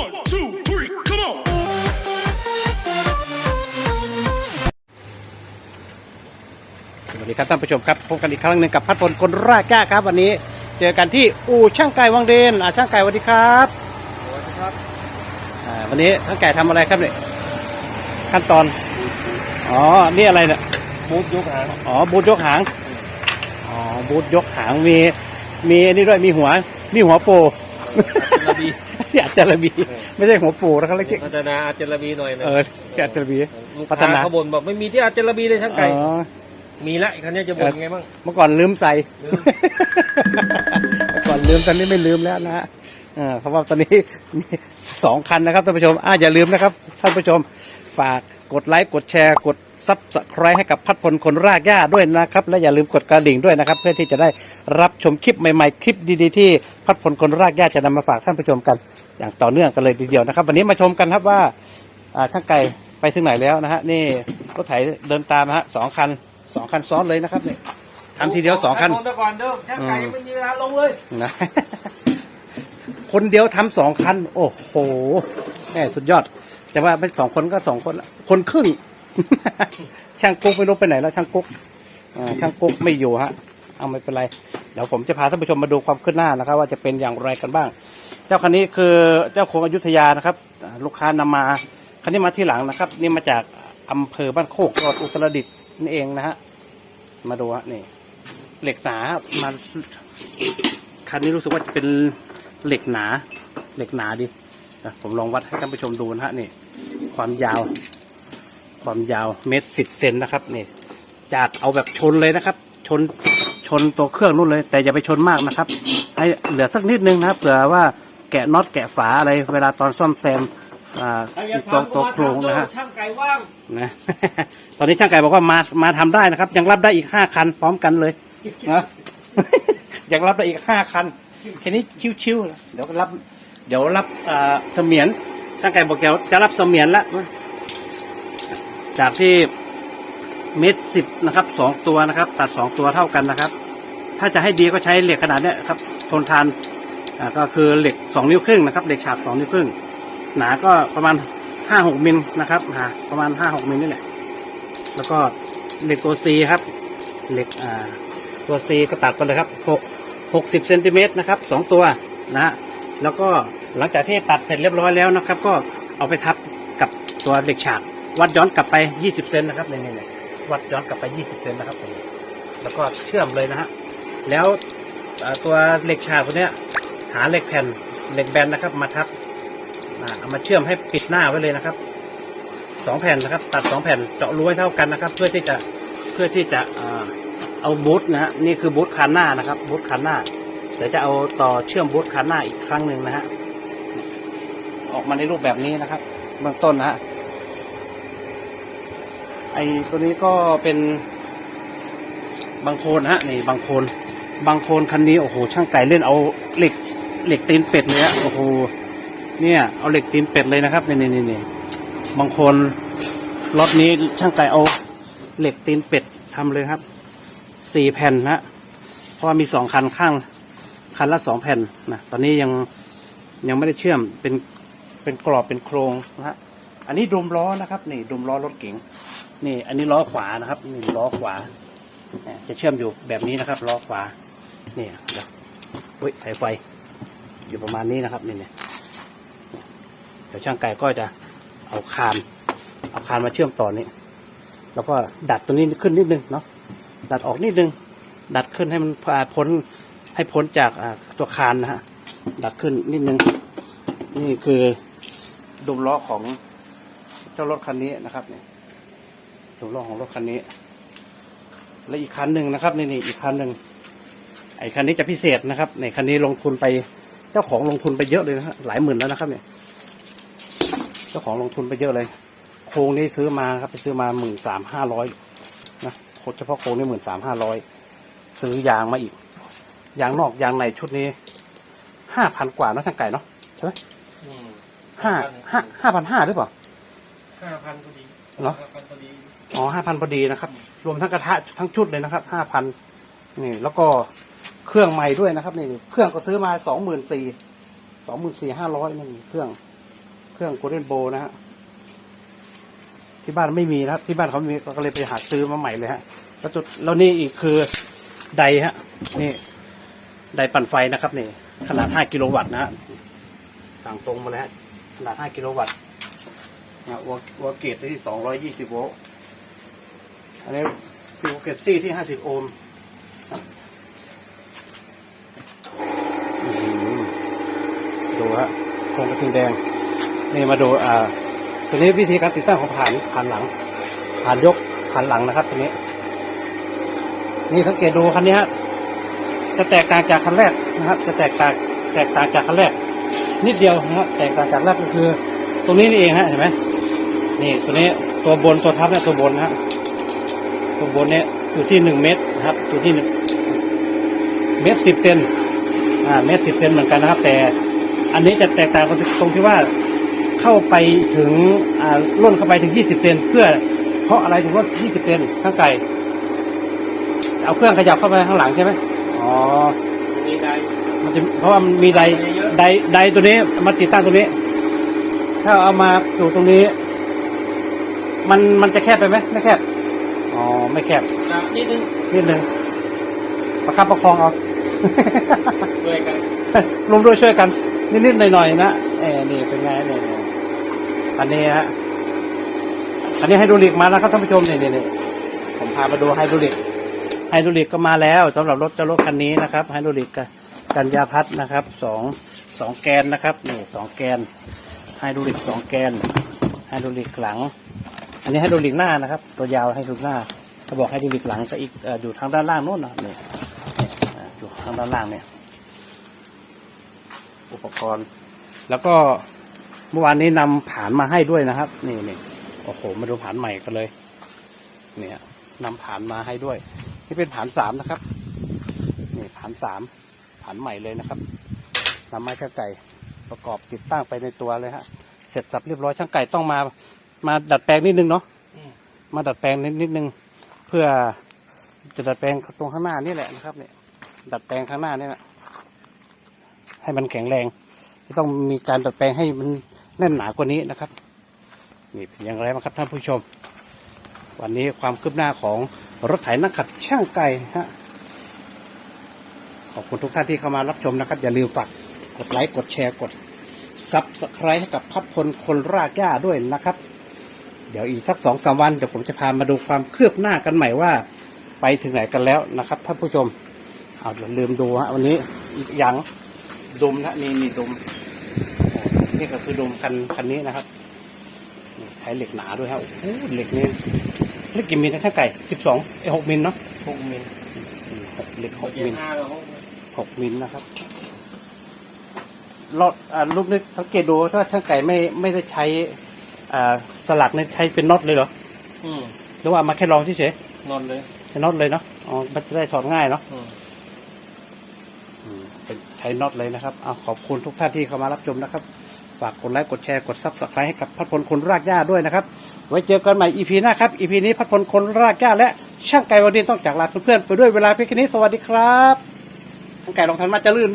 One, two, three, come on. สวัสดีครับท่านผู้ชมครับพบกันอีกครั้งหนึ่งกับพัดพลคนรากแก้ครับ วันนี้เจอกันที่อู่ช่างไก่วังเดนอ่าช่างไก่สวัสดีครับสวัสดีครับอ่าวันนี้ช่างไก่ทำอะไรครับเนี่ยขั้นตอนอ๋อนี่อะไรเนี่ยบูธยกหางอ๋อบูทยกหางอ๋อบูทยกหางมีมีอันนี้ด้วยมีหัวมีหัวโป ระบี ที่อาจจะระบี ไม่ใช่หัวโปนะครับเล็กพัฒนาอาจจะระบีหน่อยนะเออที่อาจจะระบีลูกพัฒค้านาเขาบ่นบอกไม่มีที่อาจจะระบีเลยช่างไก่อ๋อมีละคันนี้จะบ่นไงบ้างเมื่อก่อนลืมใส่ลืมเมื่อก่อนลืมตอนนี้ไม่ลืมแล้วนะฮะเออเพราะว่าตอนนี้มีสองคันนะครับท่านผู้ชมอ่าอย่าลืมนะครับท่านผู้ชมฝาก กดไลค์กดแชร์ กดซับสไครต์ให้กับพัดพลคนรากหญ้าด้วยนะครับ และอย่าลืมกดกระดิ่งด้วยนะครับ เพื่อที่จะได้รับชมคลิปใหม่ๆ คลิปดีๆที่พัดพลคนรากหญ้าจะนำมาฝากท่านผู้ชมกัน อย่างต่อเนื่องกันเลยทีเดียวนะครับ วันนี้มาชมกันครับว่าอ่าช่างไก่ไปถึงไหนแล้วนะฮะนี่รถไถเดินตามนะฮะสองคันสองคันซ้อนเลยนะครับนี่ทำทีเดียวสองคันลงไปก่อนเด้อช่างไก่ยังไม่มีเวลาลงเลยนะคนเดียวทำสองคัน โอ้โหแม่สุดยอด แต่ว่าไม่สองคนก็สองคนละคนครึ่ง ช่างกุ๊กไม่รู้ไปไหนแล้วช่างกุ๊กอ่าช่างกุ๊กไม่อยู่ฮะ เอาไม่เป็นไร เดี๋ยวผมจะพาท่านผู้ชมมาดูความคืบหน้านะครับ ว่าจะเป็นอย่างไรกันบ้าง เจ้าคันนี้คือเจ้าโคงอยุธยานะครับ ลูกค้านำมาคันนี้มาที่หลังนะครับ นี่มาจากอำเภอบ้านโคกจังหวัดอุตรดิตถ์นี่เองนะฮะมาดูฮะนี่เหล็กหนาครับมาคันนี้รู้สึกว่าจะเป็นเหล็กหนา เหล็กหนาดิผมลองวัดให้ท่านผู้ชมดูนะฮะนี่ ความยาว ความยาวเมตรสิบเซนนะครับนี่จากเอาแบบชนเลยนะครับ ชนชนตัวเครื่องนู่นเลย แต่อย่าไปชนมากนะครับ ให้เหลือสักนิดนึงนะครับเผื่อว่าแกะน็อตแกะฝาอะไร เวลาตอนซ่อมแซมอ่าตัวตัวโครงนะฮะช่างไก่ว่างนะตอนนี้ช่างไก่บอกว่ามามาทำได้นะครับ ยังรับได้อีกห้าคันพร้อมกันเลยนะยังรับได้อีกห้าคันแค่นี้ชิวๆนะเดี๋ยวรับ เดี๋ยวรับอ่าเสมียน ช่างไก่บอกเดี๋ยวจะรับเสมียนละจากที่เมตรสิบนะครับสองตัวนะครับ ตัดสองตัวเท่ากันนะครับ ถ้าจะให้ดีก็ใช้เหล็กขนาดเนี้ยครับ ทนทานอ่าก็คือเหล็กสองนิ้วครึ่งนะครับเหล็กฉาบสองนิ้วครึ่งหนาก็ประมาณห้าหกมิลนะครับหาประมาณห้าหกมิลนี่แหละ แล้วก็เหล็กตัวซีครับ เหล็กอ่าตัวซีก็ตัดไปเลยครับหกหกสิบเซนติเมตรนะครับสองตัวนะฮะ แล้วก็หลังจากที่ตัดเสร็จเรียบร้อยแล้วนะครับ ก็เอาไปทับกับตัวเหล็กฉาก วัดย้อนกลับไปยี่สิบเซนนะครับเนี่ยเนี่ยวัดย้อนกลับไปยี่สิบเซนนะครับแล้วก็เชื่อมเลยนะฮะแล้วตัวเหล็กฉากตัวเนี้ย หาเหล็กแผ่นเหล็กแบนนะครับ มาทับเอามาเชื่อมให้ปิดหน้าไว้เลยนะครับสองแผ่นนะครับ ตัดสองแผ่นเจาะรูให้เท่ากันนะครับ เพื่อที่จะเพื่อที่จะเอาบูทนะฮะนี่คือบูทคันหน้านะครับบูทคันหน้า ดี๋ยวจะเอาต่อเชื่อมบูทคันหน้าอีกครั้งหนึ่งนะฮะ ออกมาในรูปแบบนี้นะครับ เบื้องต้นนะฮะ ไอตัวนี้ก็เป็นบางโคนฮะนี่บางโคนบางโคนคันนี้โอ้โหช่างไก่เล่นเอาเหล็กเหล็กตีนเป็ดเลยฮะโอ้โหเนี่ยเอาเหล็กตีนเป็ดเลยนะครับนี่นี่นี่นี่บางโคนรถนี้ช่างไก่เอาเหล็กตีนเป็ดทำเลยครับสี่แผ่นนะเพราะว่ามีสองคันข้าง คันละสองแผ่นนะตอนนี้ยังยังไม่ได้เชื่อมเป็นเป็นกรอบเป็นโครงนะฮะอันนี้ดุมล้อนะครับ นี่ดุมล้อรถเก๋งนี่ อันนี้ล้อขวานะครับนี่ล้อขวาจะเชื่อมอยู่แบบนี้นะครับล้อขวานี่เดี๋ยวอุ้ยสายไฟ อยู่ประมาณนี้นะครับนี่เนี่ยเดี๋ยวช่างไก่ก็จะเอาคานเอาคานมาเชื่อมต่อนี้แล้วก็ดัดตัวนี้ขึ้นนิดนึงเนาะดัดออกนิดนึง ดัดขึ้นให้มันพ้น ให้พ้นจากตัวคานนะฮะดัดขึ้นนิดนึง นี่คือดุมล้อของเจ้ารถคันนี้นะครับเนี่ยดุมล้อของรถคันนี้ และอีกคันหนึ่งนะครับนี่นี่อีกคันหนึ่งไอ้คันนี้จะพิเศษนะครับในคันนี้ลงทุนไปเจ้าของลงทุนไปเยอะเลยนะฮะหลายหมื่นแล้วนะครับ เนี่ย เจ้าของลงทุนไปเยอะเลย โครงนี้ซื้อมาครับไปซื้อมาหมื่นสามห้าร้อยนะเฉพาะโครงนี่หมื่นสามห้าร้อยซื้อยางมาอีก ยางนอกยางในชุดนี้ห้าพันกว่าเนอะทางไก่เนาะใช่ไหมห้าห้าห้าพันห้าหรือเปล่า ห้าพันพอดีเหรอ ห้าพันพอดี อ๋อห้าพันพอดีนะครับ รวมทั้งกระทะทั้งชุดเลยนะครับห้าพันนี่แล้วก็เครื่องใหม่ด้วยนะครับนี่เครื่องก็ซื้อมาสองหมื่นสี่สองหมื่นสี่ห้าร้อยนี่เครื่องรื่องโกลเด้นโบนะฮะที่บ้านไม่มีนะครับ ที่บ้านเขามีก็เลยไปหาซื้อมาใหม่เลยฮะ แล้วจุดแล้วนี่อีกคือไดฮะ นี่ ไดปั่นไฟนะครับนี่ขนาด 5 กิโลวัตต์นะฮะสั่งตรงมาเลยฮะขนาด 5 กิโลวัตต์นะวัววัวเกตที่ 220 โวลต์อันนี้ฟิวเกตซี่ที่ 50 โอห์มดูฮะโครงกระทิงแดง นี่มาดูอ่าตัวนี้วิธีการติดตั้งของผ่านผ่านหลังผ่านยกผ่านหลังนะครับตัวนี้ นี่สังเกตดูคันนี้ฮะ จะแตกต่างจากคันแรกนะครับ จะแตกต่างแตกต่างจากคันแรก นิดเดียวนะครับแตกต่างจากแรกก็คือ ตรงนี้นี่เองฮะเห็นไหมนี่ตัวนี้ตัวบนตัวทับเนี่ยตัวบนนะตัวบนเนี่ยอยู่ที่หนึ่งเมตรนะครับอยู่ที่หนึ่งเมตรสิบเซนอ่าเมตรสิบเซนเหมือนกันนะครับ แต่อันนี้จะแตกต่างตรงที่ว่าเข้าไปถึงอ่าล่นเข้าไปถึงยี่สิบเซนเพื่อเพราะอะไรถึงว่ายี่สิบเซนข้างไกลเอาเครื่องขยับเข้าไปข้างหลังใช่ไหม อ๋อ มีได้มันจะเพราะว่ามันมีไดเยอะไดไดตัวนี้มาติดตั้งตรงนี้ ถ้าเอามาอยู่ตรงนี้ มันมันจะแคบไปไหมไม่แคบ อ๋อ ไม่แคบจะนิดนึงนิดนึงประคับประคองเอา ด้วยกันรวมด้วยช่วยกัน นิดๆหน่อยๆนะเออนี่เป็นไงเนี่ยอันนี้ฮะอันนี้ไฮดรอลิกมาแล้วครับท่านผู้ชมนี่นี่นี่ผมพามาดูไฮดรอลิก ไฮดรอลิกก็มาแล้วสำหรับรถเจ้ารถคันนี้นะครับไฮดรอลิกกับกันยาพัดนะครับสองสองแกนนะครับนี่สองแกนไฮดรอลิกสองแกนไฮดรอลิกหลัง อันนี้ไฮดรอลิกหน้านะครับ ตัวยาวไฮดรอลิกหน้าเขาบอกไฮดรอลิกหลังก็อีกอยู่ทางด้านล่างโน้นนะนี่นี่อ่าอยู่ทางด้านล่างเนี่ยอุปกรณ์ แล้วก็เมื่อวานนี้นำผานมาให้ด้วยนะครับ นี่นี่โอ้โหมาดูผานใหม่กันเลย เนี่ยนำผานมาให้ด้วย นี่เป็นผานสามนะครับ นี่ผานสามผานใหม่เลยนะครับนำไม้ช่างไก่ประกอบติดตั้งไปในตัวเลยฮะ เสร็จสับเรียบร้อยช่างไก่ต้องมา มาดัดแปลงนิดนึงเนาะอืมมาดัดแปลงนิดนิดนึง เพื่อจะดัดแปลงตรงข้างหน้านี่แหละนะครับเนี่ยดัดแปลงข้างหน้านี่แหละให้มันแข็งแรงต้องมีการดัดแปลงให้มันแน่นหนากว่านี้นะครับนี่เป็นอย่างไรบ้างครับท่านผู้ชม วันนี้ความคืบหน้าของ รถไถนักขัดช่างไก่ฮะขอบคุณทุกท่านที่เข้ามารับชมนะครับ อย่าลืมฝากกดไลค์กดแชร์กดซับสไครต์ให้กับพัดพลคนรากหญ้าด้วยนะครับ เดี๋ยวอีกสักสองสามวันเดี๋ยวผมจะพามาดูความคืบหน้ากันใหม่ว่า ไปถึงไหนกันแล้วนะครับท่านผู้ชมเอาอย่าลืมดูฮะวันนี้อีกอย่างดมนะนี่นี่ดมนี่ก็คือดมคันคันนี้นะครับใช้เหล็กหนาด้วยฮะโอ้โหเหล็กนี่ เหล็กกี่มิลนะท่าไก่สิบสองไอหกมิลเนาะหกมิลอืมหกเหล็กหกเจ็ดมิลห้าแล้วหกมิลนะครับรอดอ่าลูกนี้สังเกตดูถ้าช่างไก่ไม่ไม่ได้ใช้อ่าสลักเนี่ยใช้เป็นน็อตเลยเหรออืมหรือว่ามาแค่ลองเฉยนอนเลยๆใช้น็อตเลยเนาะอ๋อมันจะได้ถอดง่ายเนาะอืมอืมเป็นใช้น็อตเลยนะครับเอาขอบคุณทุกท่านที่เข้ามารับชมนะครับ ฝากกดไลค์กดแชร์กดซับสไครต์ให้กับพัดพลคนรากหญ้าด้วยนะครับ ไว้เจอกันใหม่อีพีหน้าครับอีพีนี้พัดพลคนรากแก้วและช่างไก่วันนี้ต้องจากลาเพื่อนๆไปด้วยเวลาเพียงแค่นี้สวัสดีครับช่างไก่ลองทันมาจะลื่น